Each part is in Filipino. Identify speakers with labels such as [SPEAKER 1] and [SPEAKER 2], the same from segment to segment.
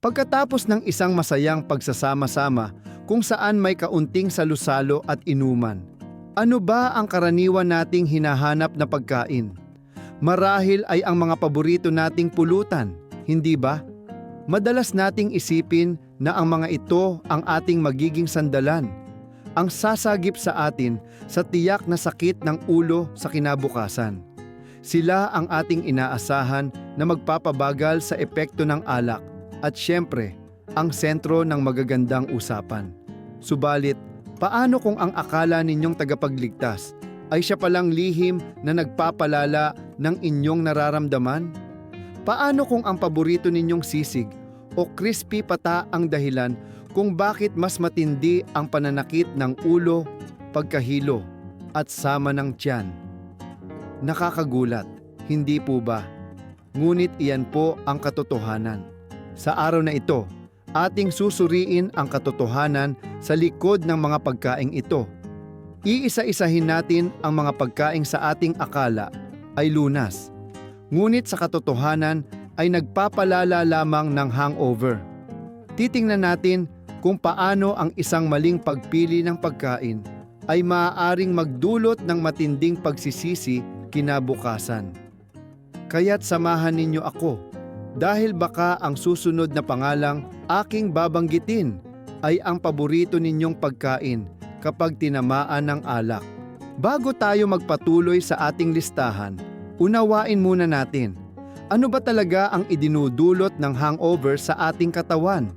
[SPEAKER 1] Pagkatapos ng isang masayang pagsasama-sama kung saan may kaunting salusalo at inuman, ano ba ang karaniwan nating hinahanap na pagkain? Marahil ay ang mga paborito nating pulutan, hindi ba? Madalas nating isipin na ang mga ito ang ating magiging sandalan, ang sasagip sa atin sa tiyak na sakit ng ulo sa kinabukasan. Sila ang ating inaasahan na magpapabagal sa epekto ng alak at syempre, ang sentro ng magagandang usapan. Subalit, paano kung ang akala ninyong tagapagligtas ay siya palang lihim na nagpapalala ng inyong nararamdaman? Paano kung ang paborito ninyong sisig o crispy pata ang dahilan kung bakit mas matindi ang pananakit ng ulo, pagkahilo, at sama ng tiyan? Nakakagulat, hindi po ba? Ngunit iyan po ang katotohanan. Sa araw na ito, ating susuriin ang katotohanan sa likod ng mga pagkaing ito. Iisa-isahin natin ang mga pagkaing sa ating akala ay lunas. Ngunit sa katotohanan ay nagpapalala lamang ng hangover. Titingnan natin kung paano ang isang maling pagpili ng pagkain ay maaaring magdulot ng matinding pagsisisi kinabukasan. Kaya't samahan ninyo ako dahil baka ang susunod na pangalang aking babanggitin ay ang paborito ninyong pagkain kapag tinamaan ng alak. Bago tayo magpatuloy sa ating listahan, unawain muna natin, ano ba talaga ang idinudulot ng hangover sa ating katawan?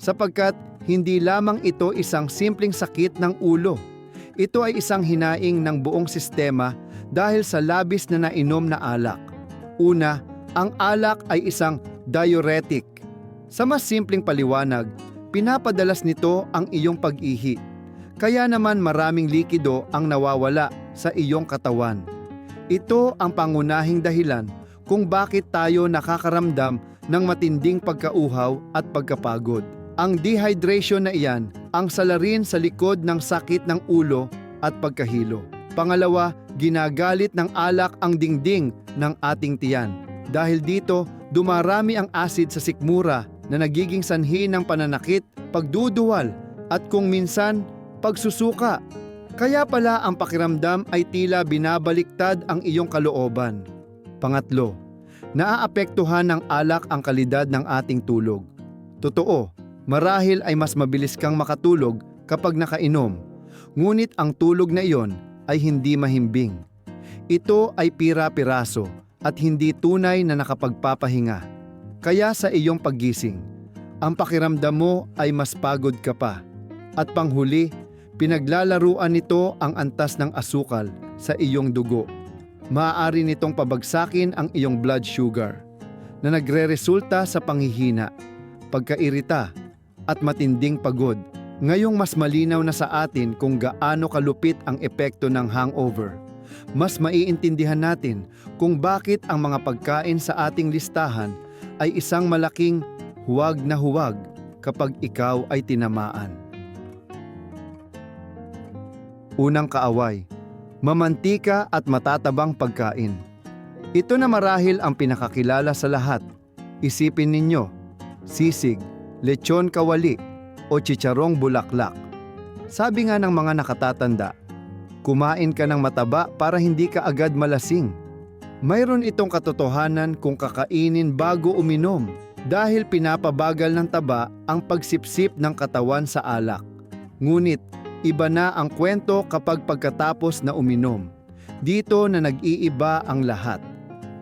[SPEAKER 1] Sapagkat hindi lamang ito isang simpleng sakit ng ulo. Ito ay isang hinaing ng buong sistema dahil sa labis na nainom na alak. Una, ang alak ay isang diuretic. Sa mas simpleng paliwanag, pinapadalas nito ang iyong pag-ihi. Kaya naman maraming likido ang nawawala sa iyong katawan. Ito ang pangunahing dahilan kung bakit tayo nakakaramdam ng matinding pagkauhaw at pagkapagod. Ang dehydration na iyan ang salarin sa likod ng sakit ng ulo at pagkahilo. Pangalawa, ginagalit ng alak ang dingding ng ating tiyan. Dahil dito, dumarami ang asid sa sikmura na nagiging sanhi ng pananakit, pagduduwal, at kung minsan, pagsusuka. Kaya pala ang pakiramdam ay tila binabaliktad ang iyong kalooban. Pangatlo, naaapektuhan ng alak ang kalidad ng ating tulog. Totoo, marahil ay mas mabilis kang makatulog kapag nakainom, ngunit ang tulog na iyon ay hindi mahimbing. Ito ay pira-piraso at hindi tunay na nakapagpapahinga. Kaya sa iyong paggising, ang pakiramdam mo ay mas pagod ka pa. At panghuli, pinaglalaruan nito ang antas ng asukal sa iyong dugo. Maaari nitong pabagsakin ang iyong blood sugar na nagre-resulta sa panghihina, pagkairita at matinding pagod. Ngayong mas malinaw na sa atin kung gaano kalupit ang epekto ng hangover, mas maiintindihan natin kung bakit ang mga pagkain sa ating listahan ay isang malaking huwag na huwag kapag ikaw ay tinamaan. Unang kaaway, mamantika at matatabang pagkain. Ito na marahil ang pinakakilala sa lahat. Isipin ninyo, sisig, lechon kawali, o chicharong bulaklak. Sabi nga ng mga nakatatanda, kumain ka ng mataba para hindi ka agad malasing. Mayroon itong katotohanan kung kakainin bago uminom dahil pinapabagal ng taba ang pagsipsip ng katawan sa alak. Ngunit, iba na ang kwento kapag pagkatapos na uminom. Dito na nag-iiba ang lahat.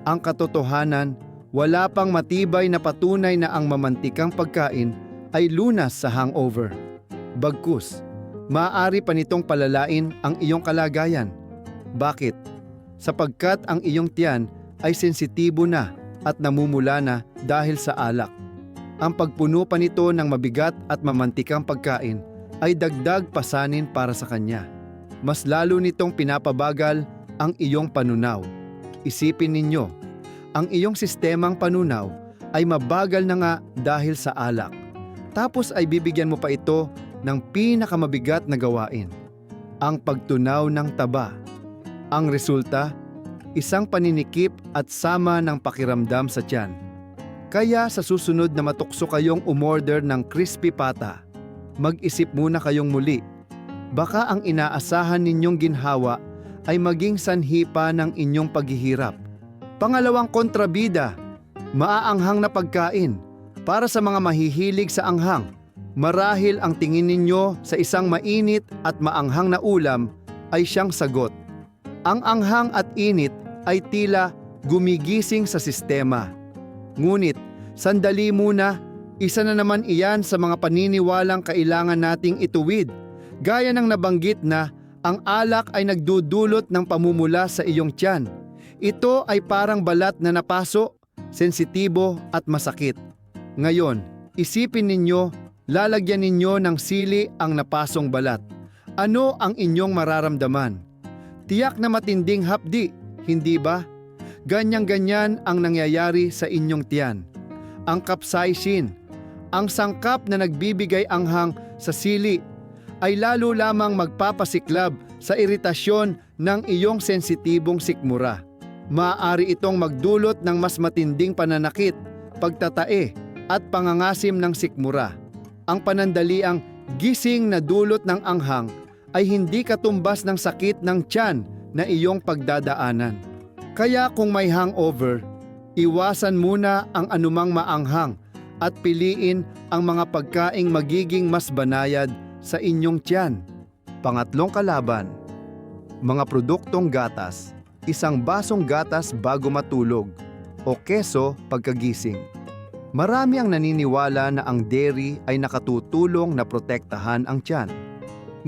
[SPEAKER 1] Ang katotohanan, wala pang matibay na patunay na ang mamantikang pagkain ay lunas sa hangover. Bagkus, maaari pa nitong palalain ang iyong kalagayan. Bakit? Sapagkat ang iyong tiyan ay sensitibo na at namumula na dahil sa alak. Ang pagpuno pa nito ng mabigat at mamantikang pagkain ay dagdag pasanin para sa kanya. Mas lalo nitong pinapabagal ang iyong panunaw. Isipin ninyo, ang iyong sistemang panunaw ay mabagal na nga dahil sa alak. Tapos ay bibigyan mo pa ito ng pinakamabigat na gawain, ang pagtunaw ng taba. Ang resulta, isang paninikip at sama ng pakiramdam sa tiyan. Kaya sa susunod na matukso kayong umorder ng crispy pata, mag-isip muna kayong muli. Baka ang inaasahan ninyong ginhawa ay maging sanhi pa ng inyong paghihirap. Pangalawang kontrabida, maaanghang na pagkain. Para sa mga mahihilig sa anghang, marahil ang tingin ninyo sa isang mainit at maanghang na ulam ay siyang sagot. Ang anghang at init ay tila gumigising sa sistema. Ngunit, sandali muna, isa na naman iyan sa mga paniniwalang kailangan nating ituwid. Gaya ng nabanggit na ang alak ay nagdudulot ng pamumula sa iyong tiyan. Ito ay parang balat na napaso, sensitibo at masakit. Ngayon, isipin ninyo, lalagyan ninyo ng sili ang napasong balat. Ano ang inyong mararamdaman? Tiyak na matinding hapdi, hindi ba? Ganyang-ganyan ang nangyayari sa inyong tiyan. Ang capsaicin, ang sangkap na nagbibigay anghang sa sili, ay lalo lamang magpapasiklab sa iritasyon ng iyong sensitibong sikmura. Maaari itong magdulot ng mas matinding pananakit, pagtatae, at pangangasim ng sikmura. Ang panandaliang gising na dulot ng anghang ay hindi katumbas ng sakit ng tiyan na iyong pagdadaanan. Kaya kung may hangover, iwasan muna ang anumang maanghang at piliin ang mga pagkaing magiging mas banayad sa inyong tiyan. Pangatlong kalaban, mga produktong gatas, isang basong gatas bago matulog o keso pagkagising. Marami ang naniniwala na ang dairy ay nakatutulong na protektahan ang tiyan.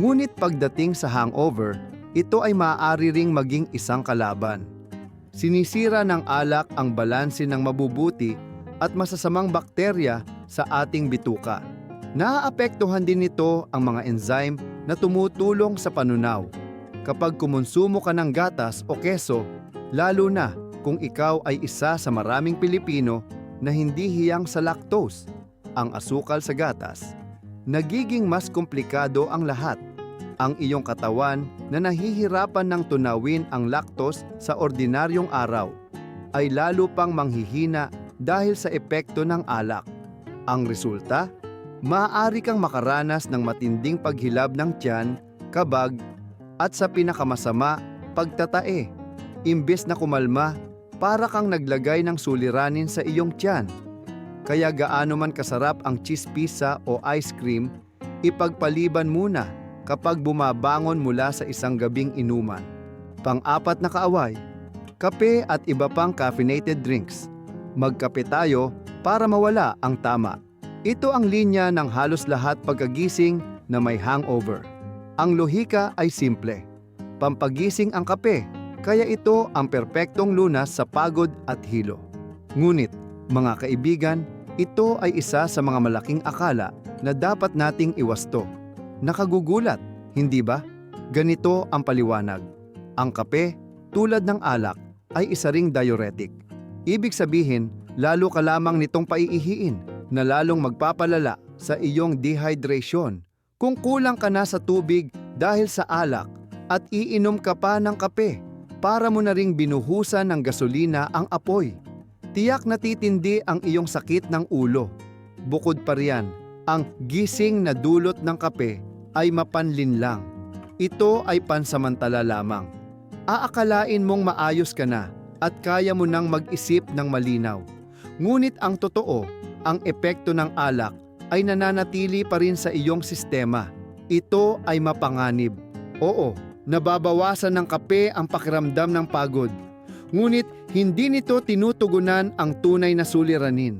[SPEAKER 1] Ngunit pagdating sa hangover, ito ay maaari ring maging isang kalaban. Sinisira ng alak ang balanse ng mabubuti at masasamang bakterya sa ating bituka. Naaapektuhan din nito ang mga enzyme na tumutulong sa panunaw. Kapag kumonsumo ka ng gatas o keso, lalo na kung ikaw ay isa sa maraming Pilipino na hindi hiyang sa lactose, ang asukal sa gatas, nagiging mas komplikado ang lahat. Ang iyong katawan na nahihirapan ng tunawin ang lactose sa ordinaryong araw ay lalo pang manghihina dahil sa epekto ng alak. Ang resulta, maaari kang makaranas ng matinding paghilab ng tiyan, kabag, at sa pinakamasama, pagtatae. Imbes na kumalma, para kang naglagay ng suliranin sa iyong tiyan. Kaya gaano man kasarap ang cheese pizza o ice cream, ipagpaliban muna kapag bumabangon mula sa isang gabing inuman. Pang-apat na kaaway, kape at iba pang caffeinated drinks. Magkape tayo para mawala ang tama. Ito ang linya ng halos lahat pagkagising na may hangover. Ang lohika ay simple. Pampagising ang kape, kaya ito ang perpektong lunas sa pagod at hilo. Ngunit, mga kaibigan, ito ay isa sa mga malaking akala na dapat nating iwasto. Nakagugulat, hindi ba? Ganito ang paliwanag. Ang kape, tulad ng alak, ay isa ring diuretic. Ibig sabihin, lalo ka lamang nitong paiihiin na lalong magpapalala sa iyong dehydration. Kung kulang ka na sa tubig dahil sa alak at iinom ka pa ng kape, para mo na ring binuhusan ng gasolina ang apoy. Tiyak na titindi ang iyong sakit ng ulo. Bukod pa riyan, ang gising na dulot ng kape ay mapanlin lang. Ito ay pansamantala lamang. Aakalain mong maayos ka na at kaya mo nang mag-isip ng malinaw. Ngunit ang totoo, ang epekto ng alak ay nananatili pa rin sa iyong sistema. Ito ay mapanganib. Oo, nababawasan ng kape ang pakiramdam ng pagod. Ngunit hindi nito tinutugunan ang tunay na suliranin.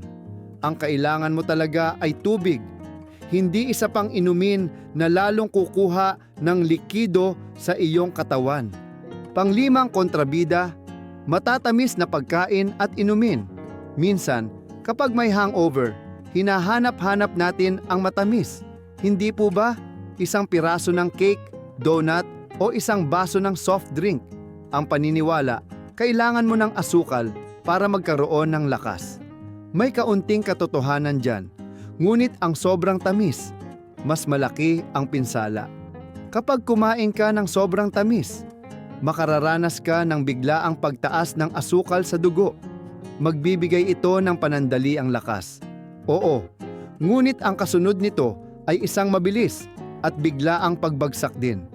[SPEAKER 1] Ang kailangan mo talaga ay tubig. Hindi isa pang inumin na lalong kukuha ng likido sa iyong katawan. Panglimang kontrabida, matatamis na pagkain at inumin. Minsan, kapag may hangover, hinahanap-hanap natin ang matamis. Hindi po ba? Isang piraso ng cake, donut, o isang baso ng soft drink. Ang paniniwala, kailangan mo ng asukal para magkaroon ng lakas. May kaunting katotohanan dyan, ngunit ang sobrang tamis, mas malaki ang pinsala. Kapag kumain ka ng sobrang tamis, makararanas ka ng biglaang pagtaas ng asukal sa dugo. magbibigay ito ng panandali ang lakas. Oo, ngunit ang kasunod nito ay isang mabilis at biglaang pagbagsak din.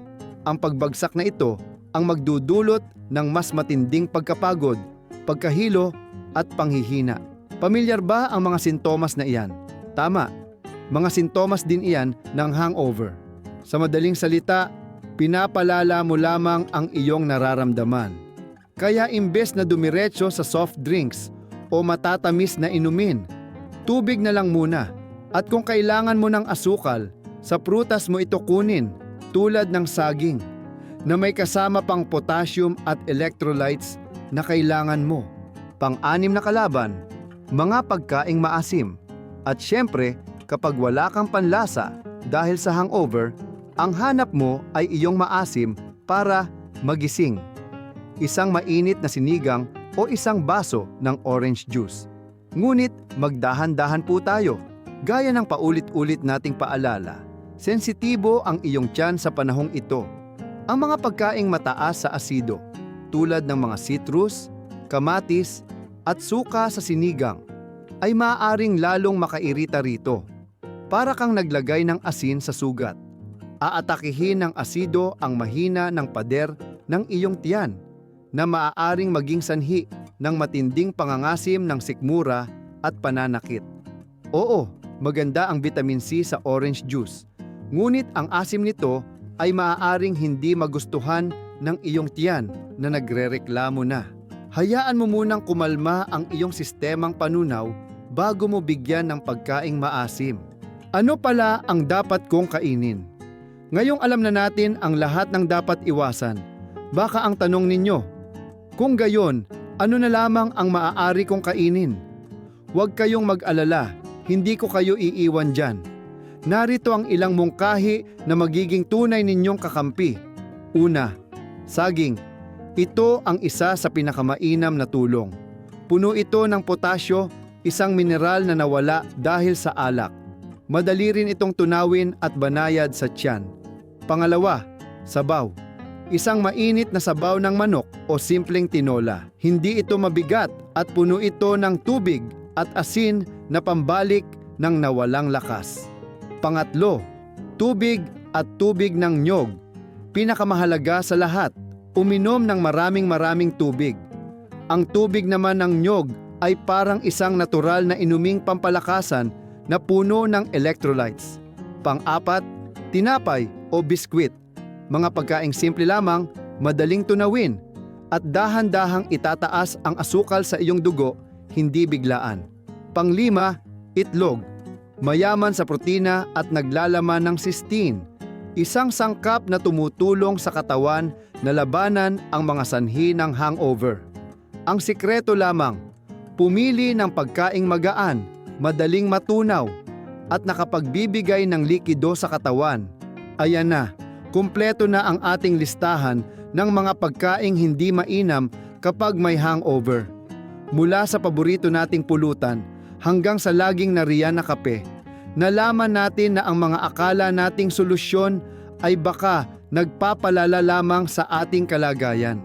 [SPEAKER 1] Ang pagbagsak na ito ang magdudulot ng mas matinding pagkapagod, pagkahilo at panghihina. Pamilyar ba ang mga sintomas na iyan? Tama, mga sintomas din iyan ng hangover. Sa madaling salita, pinapalala mo lamang ang iyong nararamdaman. Kaya imbes na dumiretso sa soft drinks o matatamis na inumin, tubig na lang muna. At kung kailangan mo ng asukal, sa prutas mo ito kunin tulad ng saging na may kasama pang potassium at electrolytes na kailangan mo. Pang-anim na kalaban, mga pagkaing maasim. At syempre, kapag wala kang panlasa dahil sa hangover, ang hanap mo ay iyong maasim para magising. Isang mainit na sinigang o isang baso ng orange juice. Ngunit magdahan-dahan po tayo. Gaya ng paulit-ulit nating paalala, sensitibo ang iyong tiyan sa panahong ito. Ang mga pagkaing mataas sa asido, tulad ng mga citrus, kamatis, at suka sa sinigang, ay maaaring lalong makairita rito. Para kang naglagay ng asin sa sugat. Aatakihin ng asido ang mahina ng pader ng iyong tiyan na maaaring maging sanhi ng matinding pangangasim ng sikmura at pananakit. Oo, maganda ang vitamin C sa orange juice. Ngunit ang asim nito ay maaaring hindi magustuhan ng iyong tiyan na nagrereklamo na. Hayaan mo munang kumalma ang iyong sistemang panunaw bago mo bigyan ng pagkaing maasim. Ano pala ang dapat kong kainin? Ngayong alam na natin ang lahat ng dapat iwasan, baka ang tanong ninyo, kung gayon, ano na lamang ang maaari kong kainin? Huwag kayong mag-alala, hindi ko kayo iiwan dyan. Narito ang ilang mungkahi na magiging tunay ninyong kakampi. Una, saging. Ito ang isa sa pinakamainam na tulong. Puno ito ng potasyo, isang mineral na nawala dahil sa alak. Madali rin itong tunawin at banayad sa tiyan. Pangalawa, sabaw. Isang mainit na sabaw ng manok o simpleng tinola. Hindi ito mabigat at puno ito ng tubig at asin na pambalik ng nawalang lakas. Pangatlo, tubig at tubig ng nyog. Pinakamahalaga sa lahat, uminom ng maraming maraming tubig. Ang tubig naman ng nyog ay parang isang natural na inuming pampalakasan na puno ng electrolytes. Pang-apat, tinapay o biskwit. Mga pagkaing simple lamang, madaling tunawin, at dahan-dahang itataas ang asukal sa iyong dugo, hindi biglaan. Panglima, itlog. Mayaman sa protina at naglalaman ng cysteine. Isang sangkap na tumutulong sa katawan na labanan ang mga sanhi ng hangover. Ang sikreto lamang, pumili ng pagkaing magaan, madaling matunaw, at nakapagbibigay ng likido sa katawan. Ayan na, kumpleto na ang ating listahan ng mga pagkaing hindi mainam kapag may hangover. Mula sa paborito nating pulutan hanggang sa laging nariyan na kape, nalaman natin na ang mga akala nating solusyon ay baka nagpapalala lamang sa ating kalagayan.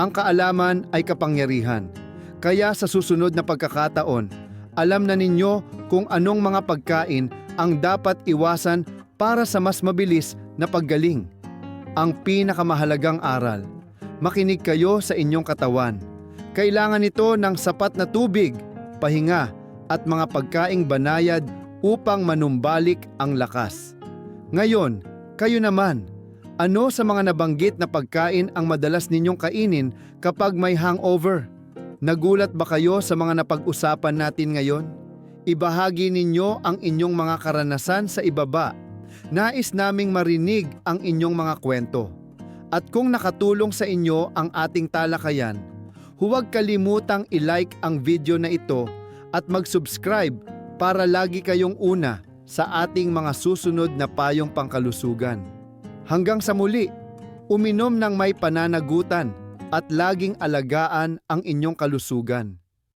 [SPEAKER 1] Ang kaalaman ay kapangyarihan. Kaya sa susunod na pagkakataon, alam na ninyo kung anong mga pagkain ang dapat iwasan para sa mas mabilis na paggaling. Ang pinakamahalagang aral, makinig kayo sa inyong katawan. Kailangan ito ng sapat na tubig, pahinga, at mga pagkaing banayad upang manumbalik ang lakas. Ngayon, kayo naman, ano sa mga nabanggit na pagkain ang madalas ninyong kainin kapag may hangover? Nagulat ba kayo sa mga napag-usapan natin ngayon? Ibahagi ninyo ang inyong mga karanasan sa ibaba. Nais naming marinig ang inyong mga kwento. At kung nakatulong sa inyo ang ating talakayan, huwag kalimutang i-like ang video na ito at mag-subscribe para lagi kayong una sa ating mga susunod na payong pangkalusugan. Hanggang sa muli, uminom ng may pananagutan at laging alagaan ang inyong kalusugan.